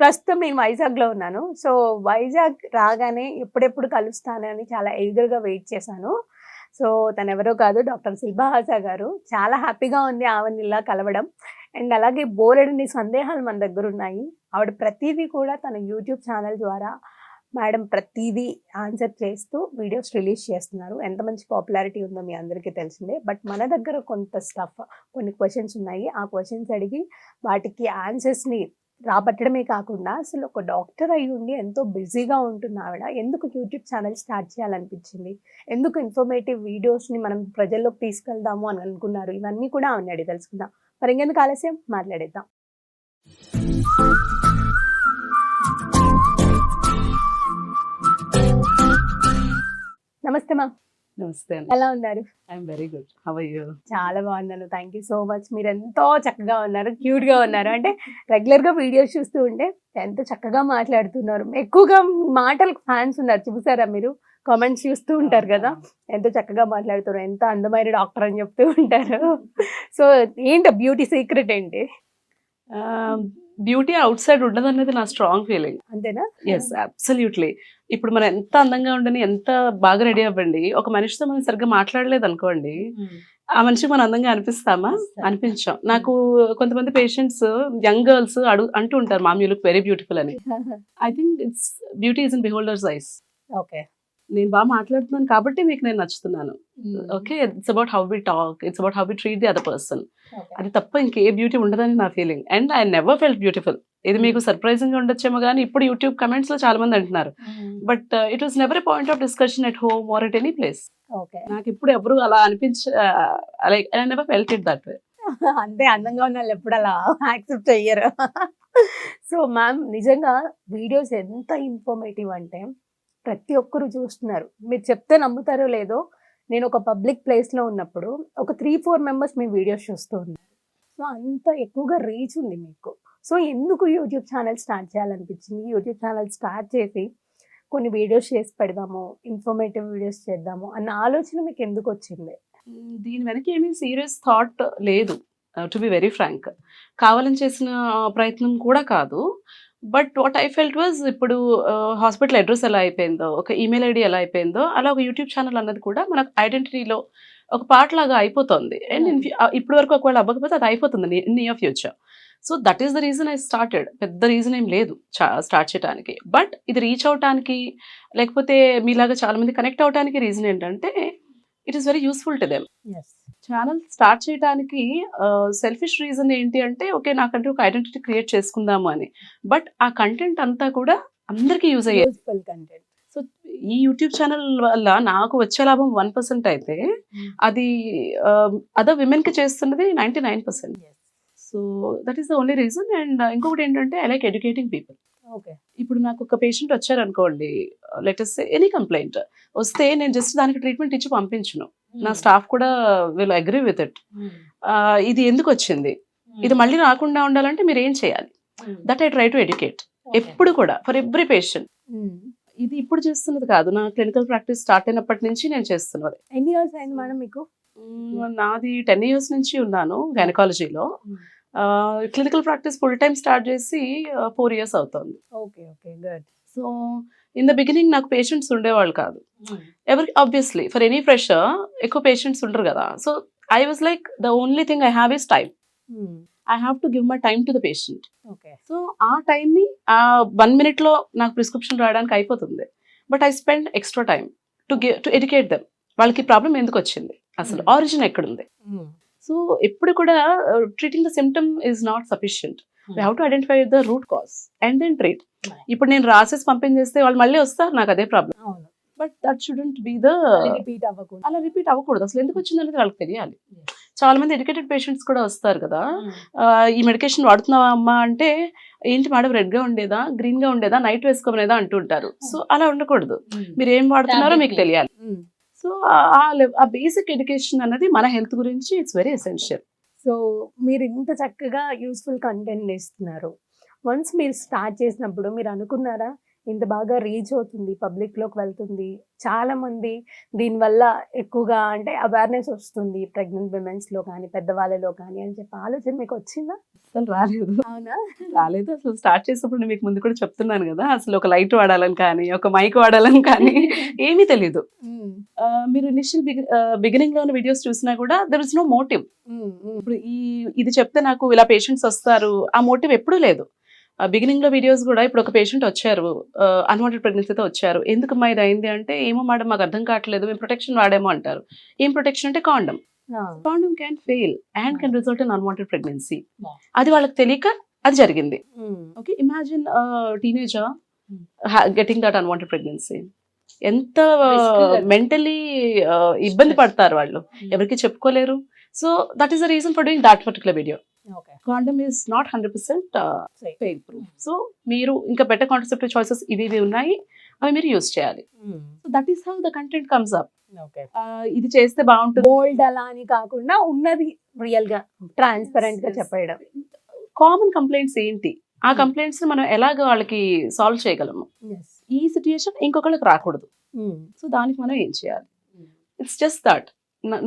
ప్రస్తుతం నేను వైజాగ్లో ఉన్నాను. సో వైజాగ్ రాగానే ఎప్పుడెప్పుడు కలుస్తానని చాలా ఎదురుగా వెయిట్ చేశాను. సో తను ఎవరో కాదు డాక్టర్ శిల్బాహాసా గారు. చాలా హ్యాపీగా ఉంది ఆవిడని ఇలా కలవడం. అండ్ అలాగే బోలెడని సందేహాలు మన దగ్గర ఉన్నాయి. ఆవిడ ప్రతిదీ కూడా తన యూట్యూబ్ ఛానల్ ద్వారా మేడం ప్రతిదీ ఆన్సర్ చేస్తూ వీడియోస్ రిలీజ్ చేస్తున్నారు. ఎంత మంచి పాపులారిటీ ఉందో మీ అందరికీ తెలిసిందే. బట్ మన దగ్గర కొంత స్టఫ్ కొన్ని క్వశ్చన్స్ ఉన్నాయి. ఆ క్వశ్చన్స్ అడిగి వాటికి ఆన్సర్స్ని రాబట్టడమే కాకుండా అసలు ఒక డాక్టర్ అయి ఉండి ఎంతో బిజీగా ఉంటుంది ఆవిడ ఎందుకు యూట్యూబ్ ఛానల్ స్టార్ట్ చేయాలనిపించింది? ఎందుకు ఇన్ఫర్మేటివ్ వీడియోస్ని మనం ప్రజల్లోకి తీసుకెళ్దాము అని అనుకున్నారు? ఇవన్నీ కూడా ఆవిడని అడిగి తెలుసుకుందాం. మరి ఇంకెందుకు ఆలస్యం? మాట్లాడేద్దాం. నమస్తే మా నమస్తే ఎలా ఉన్నారు? I'm very good how you చాలా బాగున్నాను. థ్యాంక్ యూ సో మచ్ మీరు ఎంతో చక్కగా ఉన్నారు క్యూట్గా ఉన్నారు. అంటే రెగ్యులర్గా వీడియోస్ చూస్తూ ఉంటే ఎంత చక్కగా మాట్లాడుతున్నారు. ఎక్కువగా మీ మాటలకు ఫ్యాన్స్ ఉన్నారు. చూసారా మీరు? కామెంట్స్ చూస్తూ ఉంటారు కదా. ఎంతో చక్కగా మాట్లాడుతారు ఎంత అందమైన డాక్టర్ అని చెప్తూ ఉంటారు. సో ఏంటి బ్యూటీ సీక్రెట్ ఏంటి? బ్యూటీ అవుట్ సైడ్ ఉండదు అనేది నా స్ట్రాంగ్ ఫీలింగ్. అంతేనా? ఎస్ అబ్సల్యూట్లీ ఇప్పుడు మనం ఎంత అందంగా ఉండని ఎంత బాగా రెడీ అవ్వండి. ఒక మనిషితో మనం సరిగ్గా మాట్లాడలేదు అనుకోండి ఆ మనిషికి మనం అందంగా అనిపిస్తామా? అనిపించాం. నాకు కొంతమంది పేషెంట్స్ యంగ్ గర్ల్స్ అడుగు అంటూ ఉంటారు mam you look very beautiful అని. I think it's beauty is in beholder's eyes okay నేను బాగా మాట్లాడుతున్నాను కాబట్టి మీకు నేను నచ్చుతున్నాను. Okay it's about how we talk it's about how we treat the other person అది తప్ప ఇంకే బ్యూటీ ఉండదని నా feeling and I never felt beautiful ఇది మీకు సర్ప్రైజింగ్గా ఉండొచ్చేమో కానీ ఇప్పుడు యూట్యూబ్ కమెంట్స్లో చాలా మంది అంటున్నారు. But it was never point of discussion at home or at any place okay నాకు ఇప్పుడు ఎవరు అలా అనిపించ like I never felt it that way అంతే అందంగా ఉన్న వాళ్ళు ఎప్పుడు అలా యాక్సెప్ట్ చెయ్యరు. సో మ్యామ్ నిజంగా వీడియోస్ ఎంత ఇన్ఫర్మేటివ్ అంటే ప్రతి ఒక్కరు చూస్తున్నారు. మీరు చెప్తే నమ్ముతారో లేదో నేను ఒక పబ్లిక్ ప్లేస్లో ఉన్నప్పుడు ఒక త్రీ ఫోర్ మెంబర్స్ మీ వీడియోస్ చూస్తూ ఉన్నారు సో అంత ఎక్కువగా రీచ్ ఉంది మీకు. సో ఎందుకు యూట్యూబ్ ఛానల్ స్టార్ట్ చేయాలనిపించింది? యూట్యూబ్ ఛానల్ స్టార్ట్ చేసి కొన్ని వీడియోస్ చేసి పెడదాము ఇన్ఫర్మేటివ్ వీడియోస్ చేద్దాము అన్న ఆలోచన మీకు ఎందుకు వచ్చింది? దీని వెనక ఏమీ సీరియస్ థాట్ లేదు టు బి వెరీ ఫ్రాంక్. కావాలని చేసిన ప్రయత్నం కూడా కాదు. But what I felt was ఇప్పుడు హాస్పిటల్ అడ్రస్ ఎలా అయిపోయిందో ఒక ఈమెయిల్ ఐడి ఎలా అయిపోయిందో అలా ఒక యూట్యూబ్ ఛానల్ అన్నది కూడా మన ఐడెంటిటీలో ఒక పార్ట్ లాగా అయిపోతుంది. అండ్ ఇప్పటి వరకు ఒకవేళ అవ్వకపోతే అది అయిపోతుంది in near future so that is the reason I started పెద్ద రీజన్ ఏం లేదు స్టార్ట్ చేయడానికి బట్ ఇది రీచ్ అవటానికి లేకపోతే మీలాగా చాలా మంది కనెక్ట్ అవడానికి రీజన్ ఏంటంటే it is very useful to them channel start చేయడానికి సెల్ఫిష్ రీజన్ ఏంటి అంటే ఓకే నాకంటే ఒక ఐడెంటిటీ క్రియేట్ చేసుకుందాము అని. బట్ ఆ కంటెంట్ అంతా కూడా అందరికీ యూజ్ అయ్యేది యూస్ఫుల్ కంటెంట్ సో ఈ యూట్యూబ్ ఛానల్ వల్ల నాకు వచ్చే లాభం వన్ పర్సెంట్ అయితే అది అదర్ విమెన్కి చేస్తున్నది ninety nine percent so that is the only reason and ఇంకొకటి ఏంటంటే ఐ లైక్ ఎడ్యుకేటింగ్ పీపుల్ ఇప్పుడు నాకు ఒక పేషెంట్ వచ్చారనుకోండి లెటెస్ట్ ఎనీ కంప్లైంట్ వస్తే నేను జస్ట్ దానికి ట్రీట్మెంట్ ఇచ్చి పంపించును. నా స్టాఫ్ కూడా విల్ అగ్రీ విత్ ఇట్ ఇది ఎందుకు వచ్చింది? ఇది మళ్ళీ రాకుండా ఉండాలంటే మీరు ఏం చేయాలి? That I try to educate ఎప్పుడు కూడా ఫర్ ఎవ్రీ పేషెంట్ ఇది ఇప్పుడు చేస్తున్నది కాదు. నా క్లినికల్ ప్రాక్టీస్ స్టార్ట్ అయినప్పటి నుంచి నేను చేస్తున్నది. ఎన్ని ఇయర్స్ అయింది మేడం మీకు? మ్మ్, నాది టెన్ ఇయర్స్ నుంచి ఉన్నాను గైనకాలజీలో clinical practice full time start చేసి ఫోర్ ఇయర్స్ అవుతుంది. Okay okay good so in the beginning నాకు పేషెంట్స్ ఉండేవాళ్ళు కాదు. ఎవరికి ఆబ్వియస్లీ ఫర్ ఎనీ ఫ్రెషర్ ఎక్కువ పేషెంట్స్ ఉండరు కదా. So I was like the only thing I have is time I have to give my time to the patient okay so ఆ టైంని ఆ వన్ మినిట్లో నాకు ప్రిస్క్రిప్షన్ రాయడానికి అయిపోతుంది. But I spend extra time to give to educate them వాళ్ళకి problem ఎందుకు వచ్చింది? అసలు Hmm. ఆరిజిన్ ఎక్కడుంది? సో ఎప్పుడు కూడా treating the symptom is not sufficient we have to identify the root cause and then treat. ఇప్పుడు నేను రాసేసి పంపించేస్తే వాళ్ళు మళ్ళీ వస్తారు నాకు అదే problem but that shouldn't be the repeat అవ్వకుండా అలా రిపీట్ అవ్వకూడదు. అసలు ఎందుకు వచ్చింది అనేది వాళ్ళకి తెలియాలి. చాలా మంది ఎడ్యుకేటెడ్ పేషెంట్స్ కూడా వస్తారు కదా. ఆ, ఈ మెడికేషన్ వాడుతున్నావా అమ్మా అంటే ఏంటి మేడం రెడ్గా ఉండేదా గ్రీన్గా ఉండేదా నైట్ వేసుకోమనేదా అంటుంటారు. సో అలా ఉండకూడదు. మీరు ఏం వాడుతున్నారో మీకు తెలియాలి. సో ఆ ఆ బేసిక్ ఎడ్యుకేషన్ అనేది మన హెల్త్ గురించి ఇట్స్ వెరీ ఎసెన్షియల్ సో మీరు ఇంత చక్కగా యూస్ఫుల్ కంటెంట్ ఇస్తున్నారు. వన్స్ మీరు స్టార్ట్ చేసినప్పుడు మీరు అనుకున్నారా? ఇంత బాగా రీచ్ అవుతుంది పబ్లిక్లోకి వెళ్తుంది. చాలా మంది దీనివల్ల ఎక్కువగా అంటే అవేర్నెస్ వస్తుంది ప్రెగ్నెంట్ విమెన్స్లో కానీ పెద్దవాళ్ళలో కానీ అని చెప్పి ఆలోచన మీకు వచ్చిందా? అసలు రాలేదు. అవునా? రాలేదు. అసలు స్టార్ట్ చేసినప్పుడు నేను మీకు ముందు కూడా చెప్తున్నాను కదా అసలు ఒక లైట్ వాడాలని కానీ ఒక మైక్ వాడాలని కానీ ఏమీ ఆ, మీరు ఇనిషియల్ బిగినింగ్లో ఉన్న వీడియోస్ చూసినా కూడా దర్ ఇస్ నో మోటివ్ ఇప్పుడు ఈ ఇది చెప్తే నాకు ఇలా పేషెంట్స్ వస్తారు ఆ మోటివ్ ఎప్పుడూ లేదు. బిగినింగ్లో వీడియోస్ కూడా ఇప్పుడు ఒక పేషెంట్ వచ్చారు అన్వాంటెడ్ ప్రెగ్నెన్సీతో వచ్చారు ఎందుకు మా ఇది అయింది అంటే ఏమో మేడం మాకు అర్థం కావట్లేదు మేము ప్రొటెక్షన్ వాడేమో అంటారు. ఏం ప్రొటెక్షన్ అంటే కాండమ్ ఆ, condom can fail and can result in unwanted pregnancy. అది వాళ్ళకి తెలియక అది జరిగింది. Okay imagine teenager getting that unwanted pregnancy ఎంత. మెంటలీ ఇబ్బంది పడతారు వాళ్ళు. ఎవరికి చెప్పుకోలేరు. So that is the reason for doing that particular video condom is not hundred percent. Fail proof so మీరు ఇంకా బెటర్ కాన్సెప్ట్ చాయిసెస్ ఇవి ఇవి ఉన్నాయి అవి మీరు యూస్ చేయాలి. So that is how the content comes up ఇది చేస్తే బాగుంటుంది. బోల్డ్ అలా అని కాకుండా ఉన్నది రియల్గా ట్రాన్స్పరెంట్గా చెప్పేయడం. కామన్ కంప్లైంట్స్ ఏంటి? ఆ కంప్లైంట్స్ మనం ఎలాగ వాళ్ళకి సాల్వ్ చేయగలము? Yes. ఈ సిచ్యుయేషన్ ఇంకొకళ్ళకి రాకూడదు. సో దానికి మనం ఏం చేయాలి? It's just that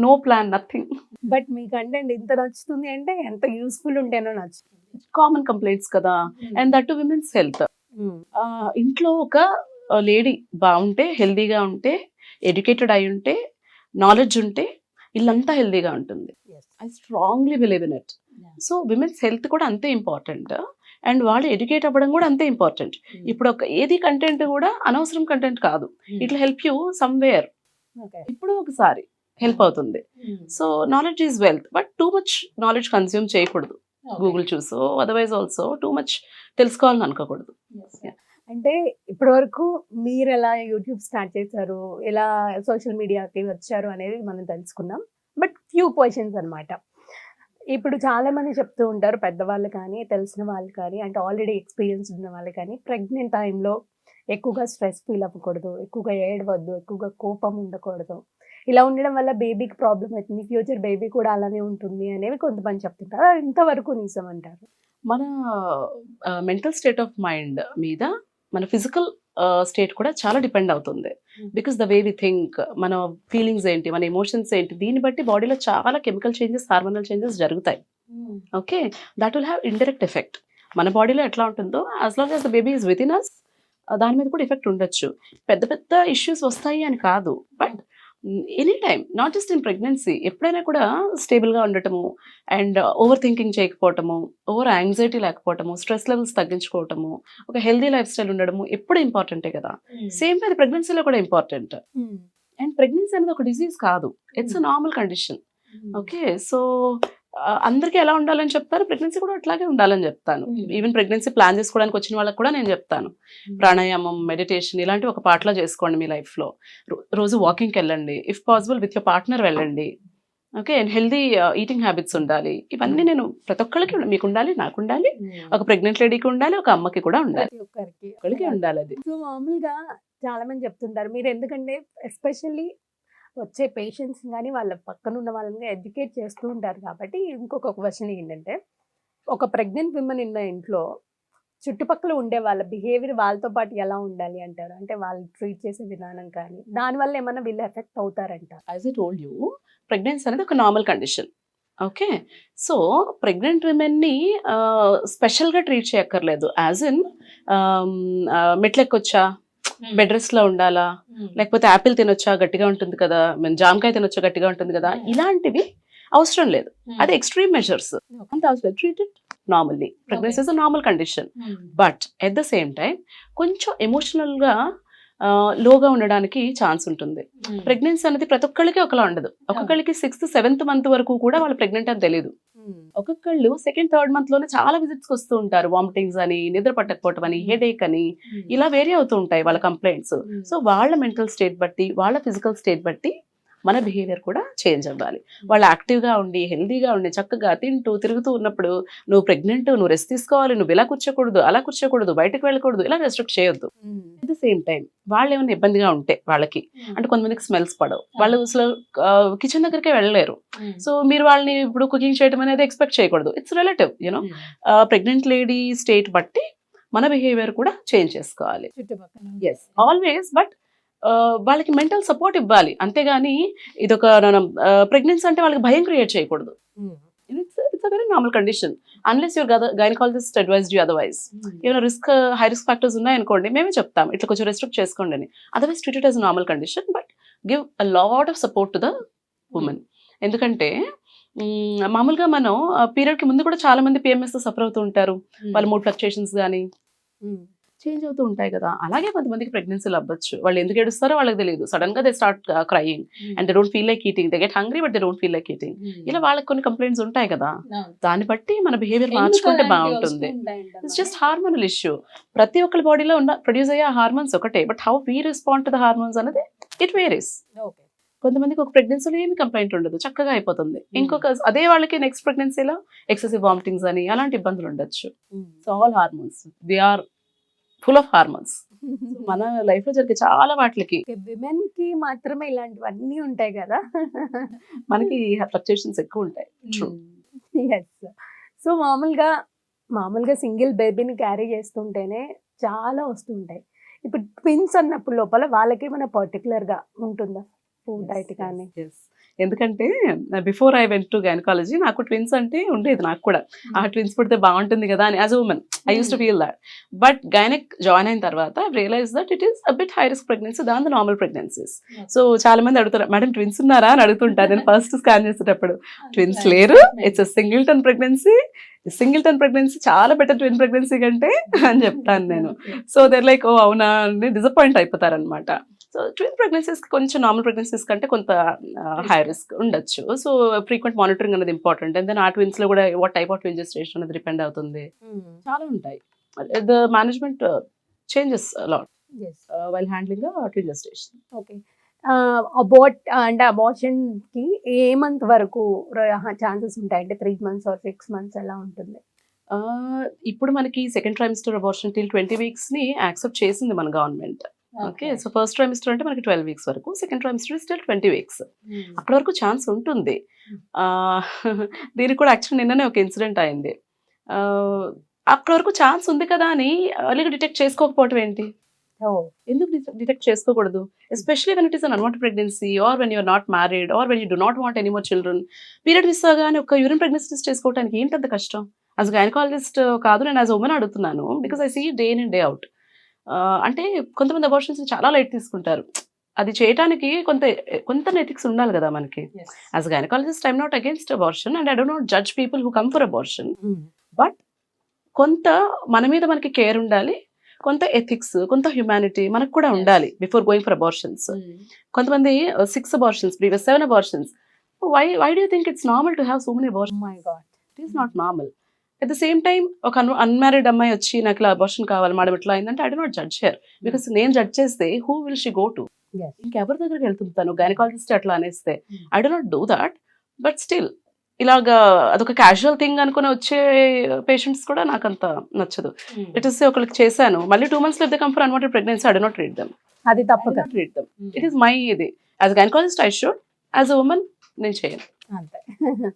no plan nothing but me content ఇంత నచ్చుతుంది అంటే ఎంత యూస్ఫుల్ ఉంటేనో నచ్చుతుంది. కామన్ కంప్లైంట్స్ కదా. And that to women's health ఇంట్లో ఒక లేడీ బాగుంటే హెల్దీగా ఉంటే ఎడ్యుకేటెడ్ అయి ఉంటే నాలెడ్జ్ ఉంటే ఇల్లంతా హెల్దీగా ఉంటుంది. I strongly believe in it. So women's health కూడా అంతే ఇంపార్టెంట్ అండ్ వాళ్ళు ఎడ్యుకేట్ అవ్వడం కూడా అంతే ఇంపార్టెంట్ ఇప్పుడు ఒక ఏది కంటెంట్ కూడా అనవసరం కంటెంట్ కాదు. ఇట్లా హెల్ప్ యూ సమ్వేర్. ఇప్పుడు ఒకసారి హెల్ప్ అవుతుంది. So knowledge is wealth but too much knowledge consume చేయకూడదు. గూగుల్ చూసో అదర్వైజ్ ఆల్సో టూ మచ్ తెలుసుకోవాలని అనుకోకూడదు. అంటే ఇప్పటి వరకు మీరు ఎలా యూట్యూబ్ స్టార్ట్ చేశారు? ఎలా సోషల్ మీడియాకి వచ్చారు అనేది మనం తెలుసుకున్నాం. బట్ ఫ్యూ క్వశ్చన్స్ అన్నమాట. ఇప్పుడు చాలా మంది చెప్తూ ఉంటారు పెద్దవాళ్ళు కానీ తెలిసిన వాళ్ళు కానీ అంటే ఆల్రెడీ ఎక్స్పీరియన్స్ ఉన్న వాళ్ళు కానీ ప్రెగ్నెంట్ టైంలో ఎక్కువగా స్ట్రెస్ ఫీల్ అవ్వకూడదు ఎక్కువగా ఏడవద్దు ఎక్కువగా కోపం ఉండకూడదు. ఇలా ఉండడం వల్ల బేబీకి ప్రాబ్లం అవుతుంది. ఫ్యూచర్ బేబీ కూడా అలానే ఉంటుంది అనేవి కొంతమంది చెప్తుంటారు. ఇంతవరకు నిజం అంటారు. మన మెంటల్ స్టేట్ ఆఫ్ మైండ్ మీద మన ఫిజికల్ స్టేట్ కూడా చాలా డిపెండ్ అవుతుంది. Because the way we think మన ఫీలింగ్స్ ఏంటి మన ఎమోషన్స్ ఏంటి దీన్ని బట్టి బాడీలో చాలా కెమికల్ చేంజెస్ హార్మోనల్ చేంజెస్ జరుగుతాయి. Okay? That will have indirect effect మన బాడీలో ఎట్లా ఉంటుందో as long as the baby is within us దాని మీద కూడా ఎఫెక్ట్ ఉండొచ్చు. పెద్ద పెద్ద ఇష్యూస్ వస్తాయి అని కాదు. But any time not just in pregnancy ఎప్పుడైనా కూడా స్టేబుల్గా ఉండటము అండ్ ఓవర్ థింకింగ్ చేయకపోవటము ఓవర్ యాంగ్జైటీ లేకపోవటము స్ట్రెస్ లెవెల్స్ తగ్గించుకోవటము ఒక హెల్దీ లైఫ్ స్టైల్ ఉండడము ఎప్పుడు ఇంపార్టెంటే కదా. సేమ్ అది ప్రెగ్నెన్సీలో కూడా ఇంపార్టెంట్ అండ్ ప్రెగ్నెన్సీ అనేది ఒక డిసీజ్ కాదు. It's a normal condition okay so అందరికీ ఎలా ఉండాలని చెప్తారు? ప్రెగ్నెన్సీ కూడా అట్లాగే ఉండాలని చెప్తాను. ఈవెన్ ప్రెగ్నెన్సీ ప్లాన్ చేసుకోవడానికి వచ్చిన వాళ్ళకి కూడా నేను చెప్తాను. ప్రాణాయామం మెడిటేషన్ ఇలాంటి ఒక పాటలో చేసుకోండి మీ లైఫ్లో. రోజు వాకింగ్కి వెళ్ళండి. If possible with your partner వెళ్ళండి. Okay? And healthy eating habits ఉండాలి. ఇవన్నీ నేను ప్రతి ఒక్కరికి మీకు ఉండాలి నాకు ఉండాలి. ఒక ప్రెగ్నెంట్ లేడీకి ఉండాలి ఒక అమ్మకి కూడా ఉండాలి. ఒక్కరికి. ఒక్కరికి ఉండాలి అది. సో మామూలుగా చాలా మంది చెప్తుంటారు. మీరు ఎందుకంటే ఎస్పెషల్లీ వచ్చే పేషెంట్స్ కానీ వాళ్ళ పక్కన ఉన్న వాళ్ళని ఎడ్యుకేట్ చేస్తూ ఉంటారు కాబట్టి ఇంకొక క్వశ్చన్ ఏంటంటే ఒక ప్రెగ్నెంట్ విమెన్ ఉన్న ఇంట్లో చుట్టుపక్కల ఉండే వాళ్ళ బిహేవియర్ వాళ్ళతో పాటు ఎలా ఉండాలి అంటారు? అంటే వాళ్ళు ట్రీట్ చేసే విధానం కానీ దానివల్ల ఏమైనా వీళ్ళు effect అవుతారంట? As it told you pregnancy అనేది ఒక normal condition okay so pregnant విమెన్ని స్పెషల్గా ట్రీట్ చేయక్కర్లేదు. యాజ్ ఇన్ మెట్లెక్కొచ్చా? బెడ్ రెస్ట్లో ఉండాలా? లేకపోతే యాపిల్ తినొచ్చా? గట్టిగా ఉంటుంది కదా. మేము జామకాయ తినొచ్చా? గట్టిగా ఉంటుంది కదా. ఇలాంటివి అవసరం లేదు. అది extreme measures treated normally pregnancy is a normal condition but at the same time కొంచెం ఎమోషనల్గా లోగా ఉండడానికి ఛాన్స్ ఉంటుంది. ప్రెగ్నెన్సీ అనేది ప్రతి ఒక్కళ్ళకి ఒకలా ఉండదు. ఒక్కొక్కళ్ళకి సిక్స్త్ సెవెంత్ మంత్ వరకు కూడా వాళ్ళు ప్రెగ్నెంట్ అని తెలియదు ఒక్కొక్కళ్ళు సెకండ్ థర్డ్ మంత్లోనే చాలా విజిట్స్ వస్తూ ఉంటారు. వామిటింగ్స్ అని నిద్ర పట్టకపోవటం అని హెడేక్ అని ఇలా వేరే అవుతూ ఉంటాయి వాళ్ళ కంప్లైంట్స్. సో వాళ్ళ మెంటల్ స్టేట్ బట్టి వాళ్ళ ఫిజికల్ స్టేట్ బట్టి మన బిహేవియర్ కూడా చేంజ్ అవ్వాలి. వాళ్ళు యాక్టివ్గా ఉండి హెల్దీగా ఉండి చక్కగా తింటూ తిరుగుతూ ఉన్నప్పుడు నువ్వు ప్రెగ్నెంట్ నువ్వు రెస్ట్ తీసుకోవాలి నువ్వు ఇలా కూర్చోకూడదు అలా కూర్చోకూడదు బయటకు వెళ్ళకూడదు ఇలా రెస్ట్రిక్ట్ చేయొద్దు. అట్ ద సేమ్ టైం వాళ్ళు ఏమైనా ఇబ్బందిగా ఉంటే వాళ్ళకి అంటే కొంతమందికి స్మెల్స్ పడవు. వాళ్ళు అసలు కిచెన్ దగ్గరికే వెళ్ళలేరు. సో మీరు వాళ్ళని ఇప్పుడు కుకింగ్ చేయడం అనేది ఎక్స్పెక్ట్ చేయకూడదు. It's relative you know pregnant lady state బట్టి మన బిహేవియర్ కూడా చేంజ్ చేసుకోవాలి. ఎస్ ఆల్వేస్ బట్ వాళ్ళకి మెంటల్ సపోర్ట్ ఇవ్వాలి. అంతేగాని ఇదొక ప్రెగ్నెన్సీ అంటే వాళ్ళకి భయం క్రియేట్ చేయకూడదు. It's it's a very normal condition unless your gynaecologist advise you otherwise ఏమైనా రిస్క్ హై రిస్క్ ఫ్యాక్టర్స్ ఉన్నాయనుకోండి మేమే చెప్తాం. ఇట్లా కొంచెం రెస్ట్రిక్ట్ చేసుకోండి అని otherwise treated as normal condition but give a lot of support to the woman ఎందుకంటే మామూలుగా మనం పీరియడ్కి ముందు కూడా చాలా మంది పిఎంఎస్తో సఫర్ అవుతూ ఉంటారు. వాళ్ళ మూడ్ ఫ్లక్చుయేషన్స్ కానీ చేంజ్ అవుతూ ఉంటాయి కదా. అలాగే కొంతమందికి ప్రెగ్నెన్సీలు అవ్వచ్చు. వాళ్ళు ఎందుకు ఏడుస్తారో వాళ్ళకి తెలియదు. సడన్గా they start crying and they don't feel like eating they get hungry but they don't feel like eating ఇలా వాళ్ళకి కొన్ని కంప్లైంట్స్ ఉంటాయి కదా. దాన్ని బట్టి మన బిహేవియర్ మార్చుకుంటే బాగుంటుంది. ఇట్స్ జస్ట్ హార్మోనల్ ఇష్యూ ప్రతి ఒక్కరి బాడీలో ఉన్న ప్రొడ్యూస్ అయ్యే హార్మోన్స్ ఒకటే. But how we respond to the hormones అనేది ఇట్ వేరీస్ కొంతమందికి ఒక ప్రెగ్నెన్సీలో ఏమి కంప్లైంట్ ఉండదు. చక్కగా అయిపోతుంది. ఇంకొక అదే వాళ్ళకి నెక్స్ట్ ప్రెగ్నెన్సీలో ఎక్సెసివ్ వామిటింగ్స్ అని అలాంటి ఇబ్బందులు ఉండొచ్చు. So all hormones they are full of hormones మన లైఫ్లో జరిగే చాలా వాటికి విమెన్కి మాత్రమే ఇలాంటివన్నీ ఉంటాయి కదా? మనకి ఫ్లక్చుయేషన్స్ ఎక్కువ ఉంటాయి. సో మామూలుగా మామూలుగా సింగిల్ బేబీని క్యారీ చేస్తుంటేనే చాలా వస్తుంటాయి. ఇప్పుడు ట్విన్స్ అన్నప్పుడు లోపల వాళ్ళకి మన పర్టికులర్గా ఉంటుందా? ఫుడ్ డైట్ కానీ. ఎందుకంటే before I went to gynaecology నాకు ట్విన్స్ అంటే ఉండేది నాకు కూడా. ఆ ట్విన్స్ పుడితే బాగుంటుంది కదా అని as woman I use to feel that but gynaec join అయిన తర్వాత realise that it is a bit high risk pregnancy దాని ద నార్మల్ ప్రెగ్నెన్సీస్ సో చాలా మంది అడుగుతారు మేడం ట్విన్స్ ఉన్నారా? అని అడుగుతుంటారు. నేను ఫస్ట్ స్కాన్ చేసేటప్పుడు. ట్విన్స్ లేరు. It's a singleton pregnancy singleton pregnancy చాలా బెటర్ ట్విన్ ప్రెగ్నెన్సీ కంటే అని చెప్తాను నేను. సో దర్ లైక్ ఓ అవునా అని డిసప్పాయింట్ అయిపోతారనమాట సో ట్విన్ ప్రెగ్నెన్సీస్ కొంచెం నార్మల్ ప్రెగ్నెన్సీస్ కంటే కొంత హై రిస్క్ ఉండొచ్చు. సో ఫ్రీక్వెంట్ మానిటరింగ్ అనేది ఇంపార్టెంట్ అండ్ దెన్ ఆ ట్విన్స్లో కూడా what type of twin gestation అనేది డిపెండ్ అవుతుంది. చాలా ఉంటాయి. The management changes lot while handling twin gestation okay abort అంటే కి ఏ మంత్ వరకు ఛాన్సెస్ ఉంటాయి? అంటే three months or six months ఎలా ఉంటుంది? ఇప్పుడు మనకి second trimester abortion till twenty వీక్స్ని accept చేసింది మన government okay. So first trimester అంటే మనకి ట్వెల్వ్ వీక్స్ వరకు. Second trimester still twenty weeks. అప్పటి వరకు ఛాన్స్ ఉంటుంది. ఆ, దీనికి కూడా యాక్చువల్లీ నిన్ననే ఒక ఇన్సిడెంట్ అయింది. ఆ, అప్పటి వరకు ఛాన్స్ ఉంది కదా అని అర్లీగా డిటెక్ట్ చేసుకోకపోవటం ఏంటి? ఎందుకు డిటెక్ట్ చేసుకోకూడదు? Especially when it is un unwant pregnancy or when you're not married or when you do not want any more children period miss అవగానే ఒక యూరిన్ ప్రెగ్నెన్సీ టెస్ట్ చేసుకోవడానికి ఏంటంత కష్టం? యాజ్ గైనకాలజిస్ట్ కాదు నేను యాజ్ ఉమెన్ అడుగుతున్నాను. Because I see day in and day out. అంటే కొంతమంది అబార్షన్స్ చాలా లైట్ తీసుకుంటారు. అది చేయడానికి కొంత కొంత నెటిక్స్ ఉండాలి కదా మనకి. As gynaecologist I'm not against abortion and I do not judge people who come for abortion కొంత మన మీద మనకి కేర్ ఉండాలి కొంత ఎథిక్స్ కొంత హ్యుమానిటీ మనకు కూడా ఉండాలి బిఫోర్ గోయింగ్ ఫర్ అబార్షన్స్ కొంతమంది six abortions previous seven abortions why why do think it's normal to have so many abortion my God it is not normal at the same time ఒక unmarried అమ్మాయి వచ్చి నాకు ఇలా abortion కావాలి madam ఇట్లా అయిందంటే I not judge her because నేను judge చేస్తే who will she go to. ఇంకెవరి దగ్గరికి వెళ్తుంటాను గైనకాలజిస్ట్ అట్లా అనేస్తే. I do not do that but still ఇలాగా అదొక క్యాజువల్ థింగ్ అనుకుని వచ్చే పేషెంట్స్ కూడా నాకు అంత నచ్చదు. ఇట్ ఇస్ ఒకరికి చేశాను. మళ్ళీ టూ మంత్స్లో come for unwanted pregnancy I do not treat them అది తప్పక. Treat them it is my ఇది. As gynaecologist I should as a woman నేను చేయను. అంతే.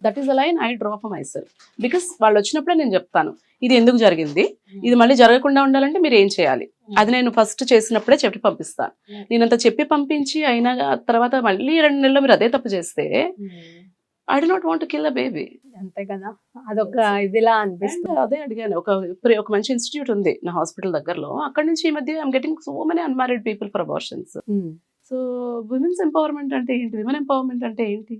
That is the line I draw for myself because వాళ్ళు వచ్చినప్పుడే నేను చెప్తాను. ఇది ఎందుకు జరిగింది? ఇది మళ్ళీ జరగకుండా ఉండాలంటే మీరు ఏం చేయాలి? అది నేను ఫస్ట్ చేసినప్పుడే చెప్పి పంపిస్తాను నేనంత చెప్పి పంపించి అయినా తర్వాత మళ్ళీ రెండు నెలలు మీరు అదే తప్పు చేస్తే I I'd not want kill a baby అంతే కదా. అదొక ఇదిలా అనిపిస్తుంది. అదే అడిగాను. ఒక ఇప్పుడు ఒక మంచి ఇన్స్టిట్యూట్ ఉంది నా హాస్పిటల్ దగ్గరలో. అక్కడ నుంచి ఈ మధ్య I'm getting so many unmarried people for abortions so women's empowerment అంటే ఏంటి? విమెన్ ఎంపవర్మెంట్ అంటే ఏంటి?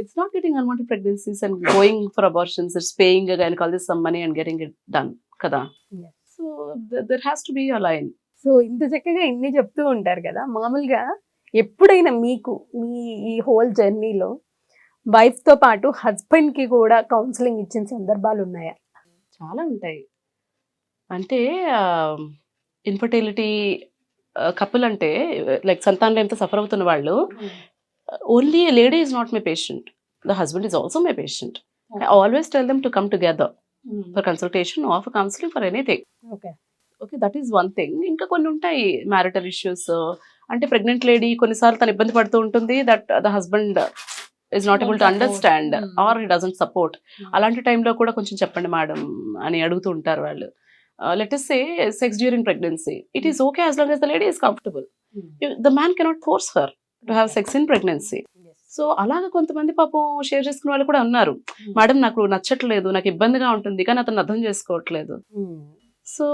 It's not getting unwanted pregnancies and going for abortions it's paying gynaecologist some money and getting it done కదా? Yes. So there has to be a line so ఇంత చక్కగా ఇన్ని చెప్తూ ఉంటారు కదా? మామూలుగా ఎప్పుడైనా మీకు మీ ఈ హోల్ జర్నీలో వైఫ్తో పాటు హస్బెండ్కి కూడా కౌన్సిలింగ్ ఇచ్చిన సందర్భాలు ఉన్నాయా? చాలా ఉంటాయి. అంటే ఇన్ఫర్టిలిటీ కపుల్ అంటే లైక్ సంతానంతో సఫర్ అవుతున్న వాళ్ళు only lady is not my patient the husband is also my patient I always tell them to come together for consultation or for counselling for anything okay okay that is one thing ఇంకా కొన్ని ఉంటాయి marital issues అంటే pregnant lady కొన్నిసార్లు తను ఇబ్బంది పడుతూ ఉంటుంది that the husband is not able to. Understand. Or he doesn't support అలాంటి టైంలో కూడా కొంచెం చెప్పండి మేడం అని అడుగుతూ ఉంటారు వాళ్ళు. Let us say sex during pregnancy. It is okay as long as the lady is comfortable. You- the man cannot force to have sex in pregnancy. So అలాగ కొంతమంది పాపం షేర్ చేసుకునే వాళ్ళు కూడా ఉన్నారు. మేడం నాకు నచ్చట్లేదు నాకు ఇబ్బందిగా ఉంటుంది కానీ అతను అర్థం చేసుకోవట్లేదు. So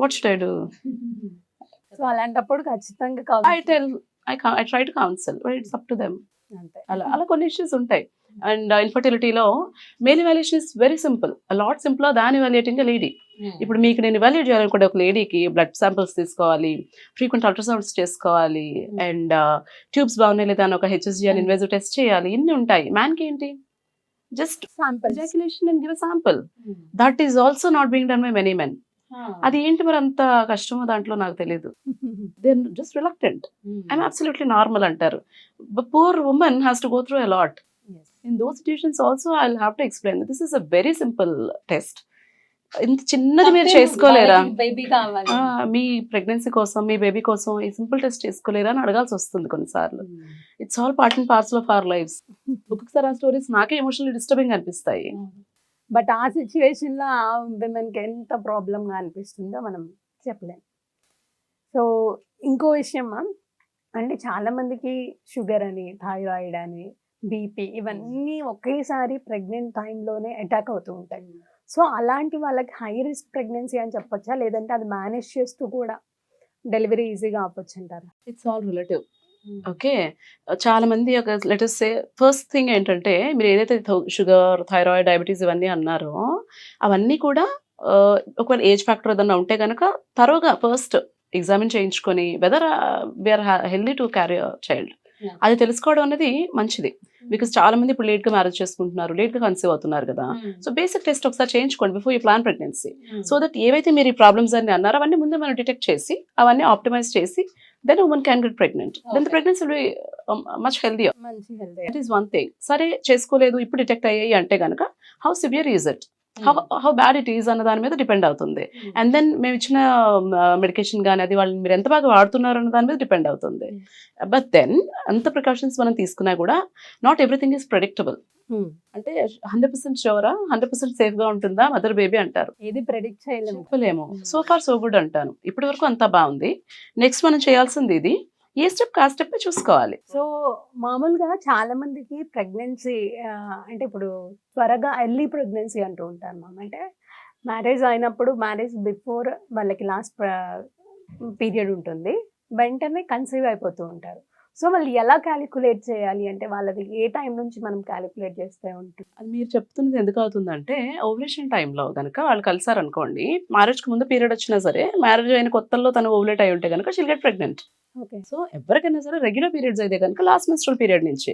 what should I do so అలాంటప్పుడు ఖచ్చితంగా I tell I I try to counsel it's up to them అలా అలా కొన్ని ఇష్యూస్ ఉంటాయి. And ఇన్ఫర్టిలిటీలో male evaluation is very simple lot simple దాని ఇవాల్యుయేటింగ్ లేడీ ఇప్పుడు మీకు నేను ఇవాల్యుయేట్ చేయాలనుకుంటే ఒక లేడీకి బ్లడ్ శాంపిల్స్ తీసుకోవాలి ఫ్రీక్వెంట్ అల్ట్రాసౌండ్స్ చేసుకోవాలి అండ్ ట్యూబ్స్ బాగున్నాయి లేదా అని ఒక హెచ్ఎస్జి అని ఇన్వెజివ్ టెస్ట్ చేయాలి. ఇన్ని ఉంటాయి. మ్యాన్కి ఏంటి? Just sample ejaculation and give sample that is also not being done by many men అది ఏంటి మరి అంత కష్టమో దాంట్లో నాకు తెలియదు they just reluctant I'm absolutely normal అంటారు. Poor woman has to go through a lot in those situations also I have to explain this is a very simple test ఇంత చిన్నది మీరు చేసుకోలేరా? బేబీ కావాలి. ఆ, మీ ప్రెగ్నెన్సీ కోసం మీ బేబీ కోసం ఈ సింపుల్ టెస్ట్ చేసుకోలేరా అని అడగాల్సి వస్తుంది కొన్నిసార్లు. It's all part and parcel of our life ఒక్కొక్కసారి ఆ స్టోరీస్ నాకే ఎమోషనల్ డిస్టర్బింగ్ అనిపిస్తాయి. బట్ ఆ సిచ్యువేషన్లో ఆ women కి ఎంత ప్రాబ్లం గా అనిపిస్తుందో మనం చెప్పలేం. సో ఇంకో విషయం మ్యామ్ అంటే చాలా మందికి షుగర్ అని థైరాయిడ్ అని బీపీ ఇవన్నీ ఒకేసారి ప్రెగ్నెంట్ టైంలోనే అటాక్ అవుతూ ఉంటాయి. సో అలాంటి వాళ్ళకి హై రిస్క్ ప్రెగ్నెన్సీ అని చెప్పొచ్చా? లేదంటే అది మేనేజ్ చేస్తూ కూడా డెలివరీ ఈజీగా అవ్వచ్చు అంటారా? It's all relative. ఓకే. చాలా మంది ఒక లెటర్స్ ఫస్ట్ థింగ్ ఏంటంటే మీరు ఏదైతే షుగర్ థైరాయిడ్ డయాబెటీస్ ఇవన్నీ అన్నారో అవన్నీ కూడా ఒకవేళ ఏజ్ ఫ్యాక్టర్ ఏదన్నా ఉంటే కనుక తరోగా ఫస్ట్ ఎగ్జామిన్ చేయించుకొని whether we're healthy to carry child. అది తెలుసుకోవడం అనేది మంచిది. బికాస్ చాలా మంది ఇప్పుడు లేట్గా మ్యారేజ్ చేసుకుంటున్నారు లేట్గా కన్సీవ్ అవుతున్నారు కదా. సో బేసిక్ టెస్ట్ ఒకసారి చేయించుకోండి before you plan pregnancy so that ఏవైతే మీరు ఈ ప్రాబ్లమ్స్ అన్ని అన్నారో అవన్నీ ముందే మనం డిటెక్ట్ చేసి అవన్నీ ఆప్టిమైజ్ చేసి then woman can get pregnant then. Pregnancy will much healthier మంచి health that is one thing సరే చేసుకోలేదు ఇప్పుడు డిటెక్ట్ అయ్యాయి అంటే కనుక how severe is it how how bad it is అన్న దాని మీద డిపెండ్ అవుతుంది. అండ్ దెన్ మేము ఇచ్చిన మెడికేషన్ కానీ అది వాళ్ళని మీరు ఎంత బాగా వాడుతున్నారు అన్న దాని మీద డిపెండ్ అవుతుంది. బట్ దెన్ అంత ప్రికాషన్స్ మనం తీసుకున్నా కూడా నాట్ ఎవ్రీథింగ్ ఈస్ ప్రెడిక్టబుల్ అంటే హండ్రెడ్ పర్సెంట్ షోరా హండ్రెడ్ పర్సెంట్ సేఫ్గా ఉంటుందా? మదర్ బేబీ అంటారు. ఏది ప్రెడిక్ట్ చేయలేము. సో ఫార్ సో గుడ్ అంటాను. ఇప్పటి వరకు అంతా బాగుంది. నెక్స్ట్ మనం చేయాల్సింది ఇది. ఏ స్టెప్ కా స్టెప్ చూసుకోవాలి. సో మామూలుగా చాలా మందికి ప్రెగ్నెన్సీ అంటే ఇప్పుడు త్వరగా ఎర్లీ ప్రెగ్నెన్సీ అంటూ ఉంటారు మామ అంటే మ్యారేజ్ అయినప్పుడు మ్యారేజ్ బిఫోర్ వాళ్ళకి లాస్ట్ పీరియడ్ ఉంటుంది. వెంటనే కన్సీవ్ అయిపోతూ ఉంటారు. సో వాళ్ళు ఎలా క్యాలిక్యులేట్ చేయాలి అంటే వాళ్ళది ఏ టైం నుంచి మనం క్యాలిక్యులేట్ చేస్తే ఉంటుంది? అది మీరు చెప్తున్నది ఎందుకు అవుతుందంటే ఓవులేషన్ టైంలో కనుక వాళ్ళు కలిసారనుకోండి మ్యారేజ్కి ముందు పీరియడ్ వచ్చినా సరే మ్యారేజ్ అయిన కొత్తల్లో తను ఓవులేట్ అయి ఉంటే కనుక she'll get pregnant okay. So ఎవరికైనా సరే రెగ్యులర్ పీరియడ్స్ అయితే కనుక లాస్ట్ మెన్స్ట్రల్ పీరియడ్ నుంచి.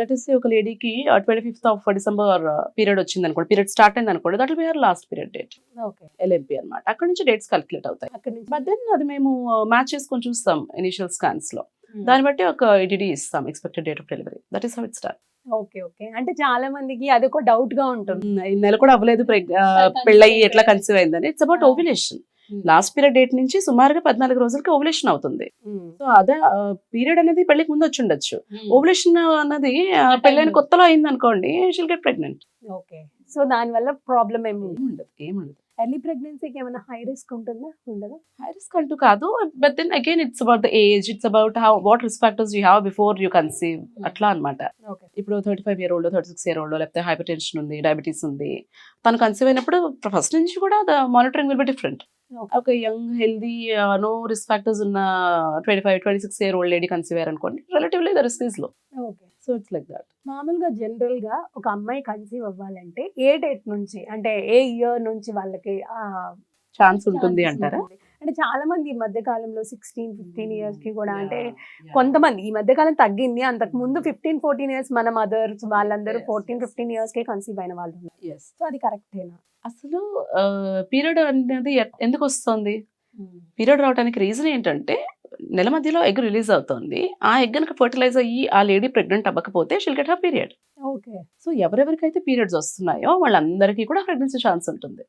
లెటెస్ ఒక లేడీకి twenty fifth of December period వచ్చింది అనుకోండి పీరియడ్ స్టార్ట్ అయింది అనుకోండి that will be last period date okay. LMP అనమాట అక్కడ నుంచి డేట్స్ క్యాలిక్యులేట్ అవుతాయి. అక్కడ నుంచి. బట్ దెన్ అది మేము మ్యాచ్ చేసుకొని చూస్తాం ఇనిషియల్ స్కాన్స్లో. దాన్ని బట్టి ఒక ఇడిడి ఇస్తాం expected date of delivery that is how it start okay okay. అంటే చాలా మందికి అది ఒక డౌట్గా ఉంటుంది. ఈ నెల కూడా అవ్వలేదు పెళ్ళయి ఎట్లా కన్సీవ్ అయిందని. It's about. Ovulation last period date నుంచి సుమారుగా పద్నాలుగు రోజులకి ఓవ్యులేషన్ అవుతుంది. సో అదే పీరియడ్ అనేది పెళ్ళికి ముందు వచ్చి ఉండొచ్చు. ఓవ్యులేషన్ అన్నది పెళ్ళైన కొత్తలో అయింది అనుకోండి she'll get pregnant okay so దాని వల్ల ప్రాబ్లం ఏమి ఏముండదు ఏముండదు ఎర్లీ ప్రెగ్నెన్సీకి ఏమైనా హై రిస్క్ ఉంటుందా? ఉండదా? హై రిస్క్ అంటూ కాదు. But then again it's about the age it's about how what risk factors you have before you conceive అట్లా అన్నమాట. ఓకే ఇప్పుడు thirty five year old thirty six year old లేకపోతే hypertension ఉంది diabetes ఉంది. తను conceive అయినప్పుడు first నుంచి కూడా the monitoring will be different. ఒక young healthy no risk factors ఉన్న twenty five twenty six year old lady conceive అయ్యారు అనుకోండి relatively the రిస్క్లో okay so it's like that మామూలుగా జనరల్గా ఒక అమ్మాయి కన్సీవ్ అవ్వాలంటే ఏ డేట్ నుంచి అంటే ఏ ఇయర్ నుంచి వాళ్ళకి ఆ ఛాన్స్ ఉంటుంది అంటారా? అంటే చాలా మంది ఈ మధ్య కాలంలో సిక్స్టీన్ ఫిఫ్టీన్ ఇయర్స్కి కూడా అంటే కొంతమంది ఈ మధ్య కాలం తగ్గింది. అంతకు ముందు ఫిఫ్టీన్ ఫోర్టీన్ ఇయర్స్ మన మదర్స్ వాళ్ళందరూ ఫోర్టీన్ ఫిఫ్టీన్ ఇయర్స్కి కన్సీవ్ అయిన వాళ్ళు సో అది కరెక్టేనా అసలు పీరియడ్ అనేది ఎందుకు వస్తుంది? పీరియడ్ రావడానికి రీజన్ ఏంటంటే నెల మధ్యలో ఎగ్ రిలీజ్ అవుతుంది. ఆ ఎగ్ కనుక ఫర్టిలైజ్ అయ్యి ఆ లేడీ ప్రెగ్నెంట్ అవ్వకపోతే she'll get ah period okay. So ఎవరెవరికైతే periods వస్తున్నాయో వాళ్ళందరికీ కూడా ప్రెగ్నెన్సీ ఛాన్స్ ఉంటుంది.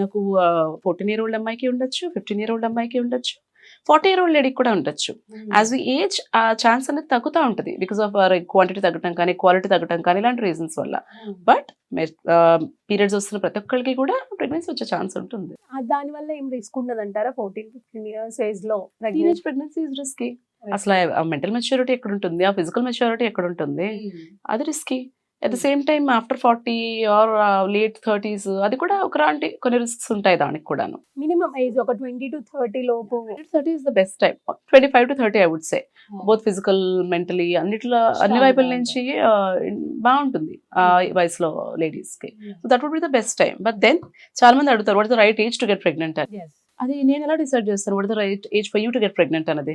నాకు ఫోర్టీన్ ఇయర్ ఓల్డ్ అమ్మాయికి ఉండొచ్చు ఫిఫ్టీన్ ఇయర్ ఓల్డ్ అమ్మాయికి ఉండొచ్చు. ఫార్టీ ఇయర్ ఓల్డ్ లేడీకి కూడా ఉండొచ్చు. యాజ్ వి ఏజ్ ఆ ఛాన్స్ అనేది తగ్గుతూ ఉంటుంది బికాస్ ఆఫ్ క్వాంటిటీ తగ్గటం కానీ క్వాలిటీ తగ్గటం కానీ ఇలాంటి రీజన్స్ వల్ల. బట్ పీరియడ్స్ వస్తున్న ప్రతి ఒక్కరికి కూడా ప్రెగ్నెన్సీ వచ్చే ఛాన్స్ ఉంటుంది. దాని వల్ల ఏం రిస్క్ ఉండదు అంటారా ఫోర్టీన్ ఫిఫ్టీన్ ఇయర్స్ ఏజ్లో టీనేజ్ ప్రెగ్నెన్సీ రిస్కీ అసలు మెంటల్ మెచ్యూరిటీ ఎక్కడ ఉంటుంది? ఆ ఫిజికల్ మెచ్యూరిటీ ఎక్కడ ఉంటుంది? అది risky at the same time after forty or late thirties అది కూడా ఒకలాంటి కొన్ని రిస్క్స్ ఉంటాయి దానికి కూడాను. మినిమం ఏజ్ ఒక ట్వంటీ టు థర్టీ లోపు thirty is the best time twenty five to thirty I would say both physical mentally అన్నిట్లో అన్ని వైపుల నుంచి ఆ, బాగుంటుంది ఆ వయసులో లేడీస్కి. So that would be the best time but then చాలా మంది అడుగుతారు what the right age to get pregnant అని. అది నేను ఎలా డిసైడ్ చేస్తాను what the right age for you to get pregnant అనేది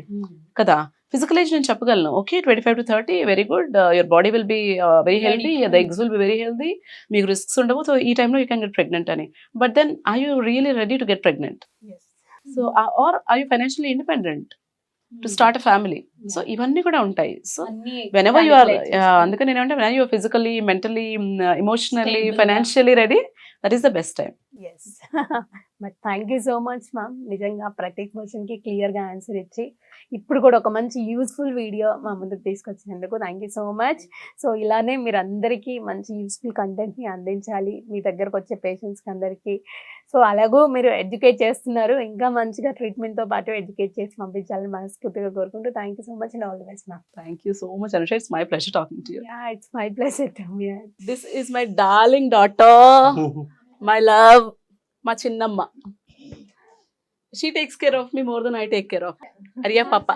కదా? ఫిజికల్ ఏజ్ నేను చెప్పగలను. Okay twenty five to thirty very good your body will be very healthy the eggs will be very healthy మీకు risks ఉండవు so ఈ టైంలో you can get pregnant అని. But then I you really ready to get pregnant so or I you financially independent to start a family so ఇవన్నీ కూడా ఉంటాయి. So whenever you are అందుకని నేనంటే when you're physically mentally emotionally. Financially ready that is the best time yes but thank you so much ma'am నిజంగా ప్రతి క్వశ్చన్కి కి క్లియర్గా ఆన్సర్ ఇచ్చి ఇప్పుడు కూడా ఒక మంచి యూస్ఫుల్ వీడియో మా ముందుకు తీసుకొచ్చినందుకు thank you so much so ఇలానే మీరు అందరికీ మంచి యూస్ఫుల్ కంటెంట్ని అందించాలి. మీ దగ్గరకు వచ్చే పేషెంట్స్కి అందరికీ. సో అలాగూ మీరు ఎడ్యుకేట్ చేస్తున్నారు. ఇంకా మంచిగా ట్రీట్మెంట్తో పాటు ఎడ్యుకేట్ చేసి పంపించాలని మనస్ఫూర్తిగా కోరుకుంటూ thank you so much and all the best ma'am thank you so much Anusha it's my pleasure talking to you yeah it's my pleasure this is my darling daughter my love మా చిన్నమ్మ. She takes care of me more than I take care of Aria పాప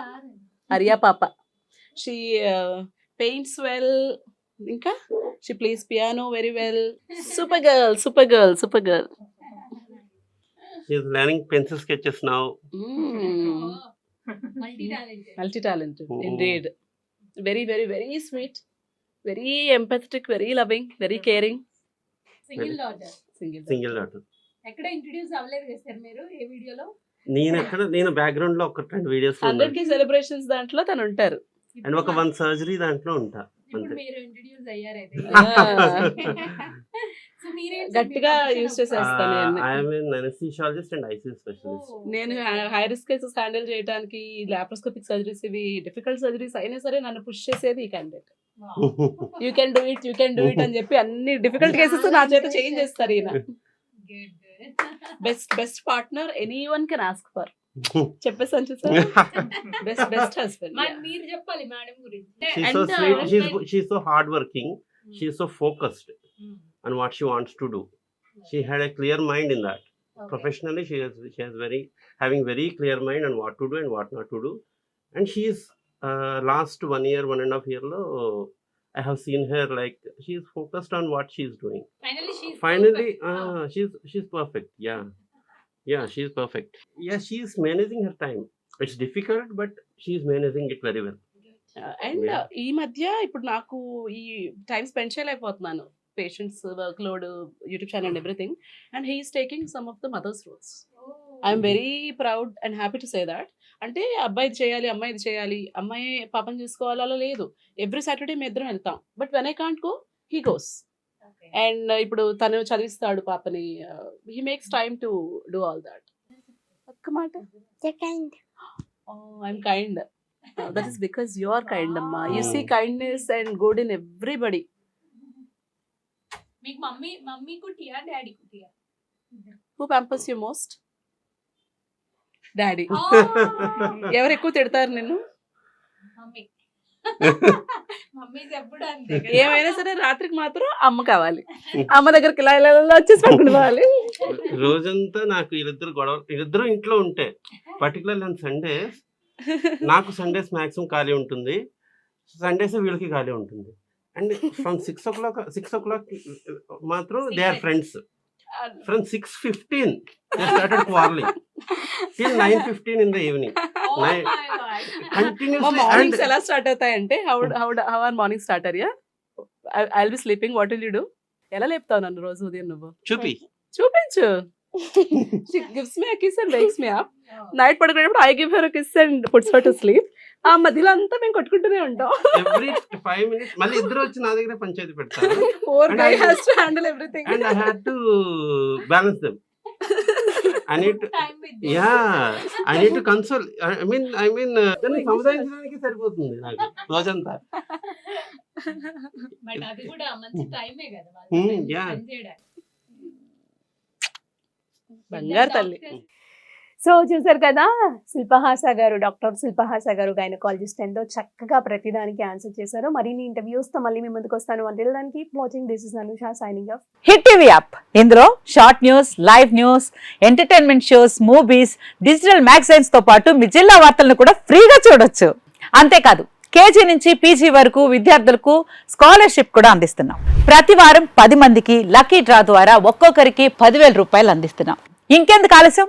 అరియా పాప she paints well ఇంకా she plays piano very well super girl super girl super girl learning pencil sketches now. Multi talented. Indeed very very very sweet very empathetic very loving very caring single daughter single single daughter ఎక్కడ introduce అవ్వలేదు కదా sir మీరు ఏ వీడియోలో నేను ఎక్కడ నేను బ్యాక్గ్రౌండ్లో ఒక రెండు వీడియోస్ హండ్రెడ్కి సెలబ్రేషన్స్ దాంట్లో తను ఉంటారు. అండ్ ఒక వన్ సర్జరీ దాంట్లో ఉంటా ఇప్పుడు అంతే. మీరు ఇంట్రడ్యూస్ అయ్యారైతే. సో మీరేం గట్టిగా యూస్ చేసేస్తాను నేను. హై రిస్క్ కేసెస్ హ్యాండిల్ చేయడానికి లాప్రోస్కోపిక్ సర్జరీస్ ఇవి డిఫికల్ట్ సర్జరీస్ అయినా సరే నన్ను పుష్ చేసేది ఈ candidate you can do it you can do it అని చెప్పి అన్ని డిఫికల్ట్ కేసెస్ నా చేత చేంజ్ చేస్తారు ఈయన. Best best partner anyone can ask for చెప్పేసాను చూసారు బెస్ట్ బెస్ట్ హస్బెండ్ మీరు చెప్పాలి మేడం గురించి she's And so the- sweet she's she's so hardworking she's so focused on what she wants to do she had a clear mind in that professionally she has she has very having very clear mind on what to do and what not to do and she is uh, i have seen her like she is focused on what she is doing finally she finally uh, she's she's perfect yeah yeah she's perfect yeah she's managing her time it's difficult but she's managing it very well and. ఈ మధ్య ఇప్పుడు నాకు ఈ time spend చేయలేకపోతున్నాను patients workload YouTube channel and everything and he's taking some of the mothers roles I'm very proud and happy to say that అంటే అబ్బాయి ఇది చేయాలి అమ్మాయి ఇది చేయాలి అమ్మాయి పాపం చేసుకోవాలి అలా లేదు. ఎవ్రీ సాటర్డే మేము ఇద్దరం వెళ్తాం. But when I can't go he goes and ఇప్పుడు తను చదివిస్తాడు పాపని he makes time to do all that ఒక్క మాట. I'm kind that is because you are kind అమ్మా. You see kindness and good in everybody మీకు మమ్మీ మమ్మీ కుట్టియా daddy కుట్టియా who pampers you most daddy. ఎవరు ఎక్కువ తిడతారు నిన్ను? ఏమైనా సరే రాత్రికి మాత్రం అమ్మ కావాలి. అమ్మ దగ్గరికి ఇలా ఇలా ఇలా వచ్చేసి రోజంతా నాకు వీళ్ళిద్దరు గొడవ వీళ్ళిద్దరు ఇంట్లో ఉంటే పర్టికులర్ సండేస్ నాకు సండేస్ మాక్సిమం ఖాళీ ఉంటుంది. సండేస్ వీళ్ళకి ఖాళీ ఉంటుంది. And from six o'clock six o'clock మాత్రం they are friends from six fifteen started quarreling till nine fifteen in the evening mornings ఎలా start అవుతాయంటే how how how are morning start అయ్యా I be sleeping what will you do ఎలా లేపుతావు నన్ను రోజు ఉదయం నువ్వు? చూపి. చూపించు. Gives me kiss and wakes me up night పడుకునేటప్పుడు I give her kiss and puts her to sleep ఆ మధ్యలో అంతా మేము కొట్టుకుంటూనే ఉంటాం. ఎవ్రీ ఫైవ్ మినిట్స్ మళ్ళీ ఇద్దరు వచ్చి నా దగ్గర పంచాయతీ పెడతారు. For guy has to handle everything and I had to balance them I need yeah I need to console I mean I mean దాన్ని సముదాయించడానికి సరిపోతుంది నాకు రోజంతా. బట్ అది కూడా మంచి టైమే కదా Hmm, చేయడానికి. బంగారు తల్లి. సో చూసారు కదా శిల్పహాస గారు డాక్టర్ శిల్పహాస గారు గైనకాలజిస్ట్ ఎంతో చక్కగా ప్రతిదానికి ఆన్సర్ చేశారు. మరిన్ని ఇంటర్వ్యూస్తో మళ్ళీ మీ ముందుకు వస్తాను. అంటే దానికి watching this is Anusha signing off hit TV app ఇందులో short news live news entertainment shows movies digital మ్యాగజైన్స్తో పాటు మీ జిల్లా వార్తలను కూడా ఫ్రీగా చూడొచ్చు. అంతేకాదు కేజీ నుంచి పీజీ వరకు విద్యార్థులకు స్కాలర్షిప్ కూడా అందిస్తున్నాం. ప్రతి వారం పది మందికి లక్కీ డ్రా ద్వారా ఒక్కొక్కరికి పదివేల రూపాయలు అందిస్తున్నాం. ఇంకెందుకు ఆలస్యం?